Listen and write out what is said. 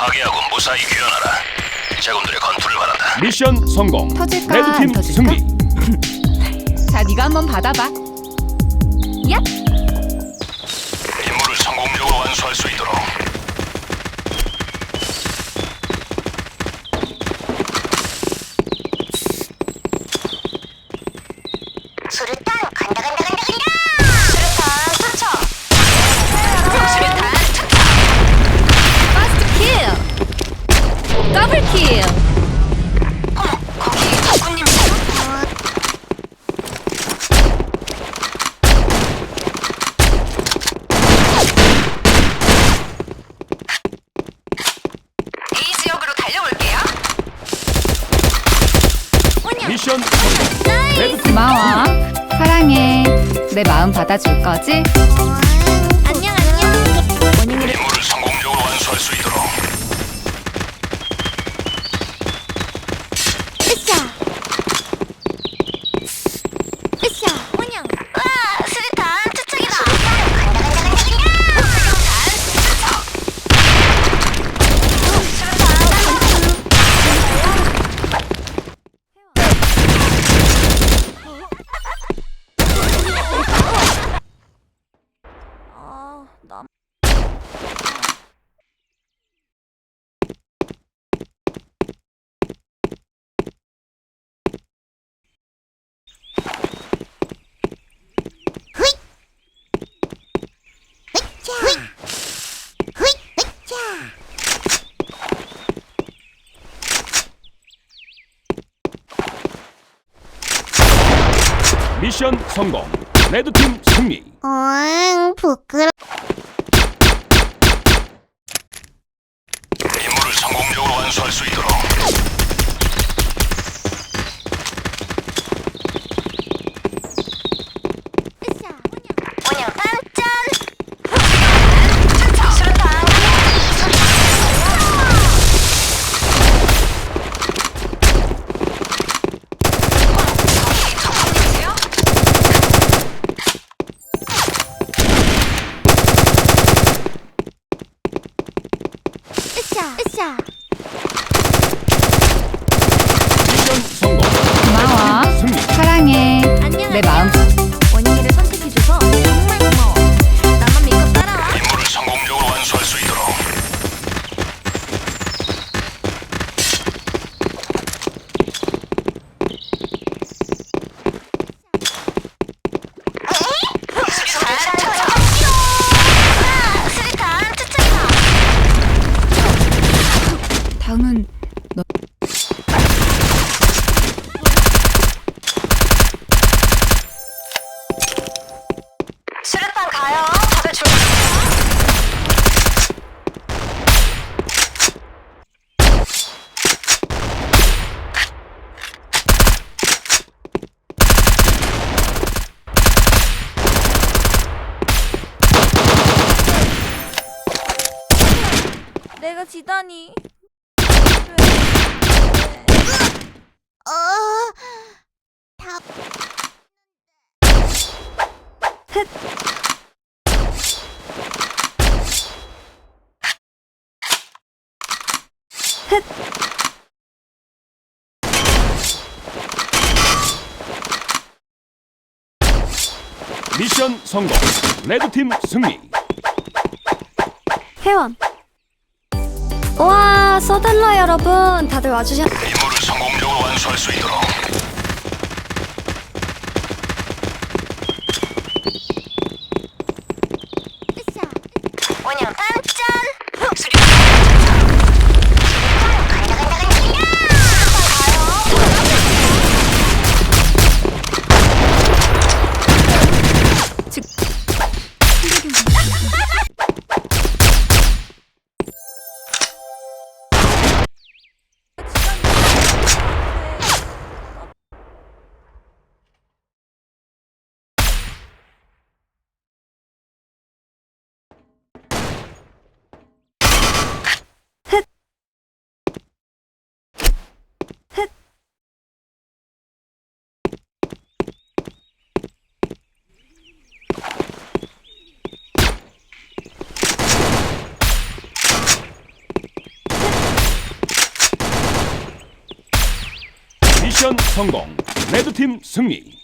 파괴하고 무사히 귀환하라. 제군들의 건투를 바란다. 미션 성공. 터질까, 레드팀 안 터질까? 승리. 자, 네가 한번 받아봐. 킬. 어머 거기 덕분님 A 지역으로 달려볼게요 미션 성공. 레드 팀 고마워. 사랑해. 내 마음 받아줄 거지? 미션 성공. 레드팀 승리. 응 부끄러 임무를 성공적으로 완수할 수 있도록. 내가 지다니. 어... 답... 미션 성공. 레드팀 승리. 회원. 와, 서들러 여러분, 다들 와주셨. 임무를 성공적으로 완수할 수 있도록. 으쌰 미션 성공. 레드팀 승리.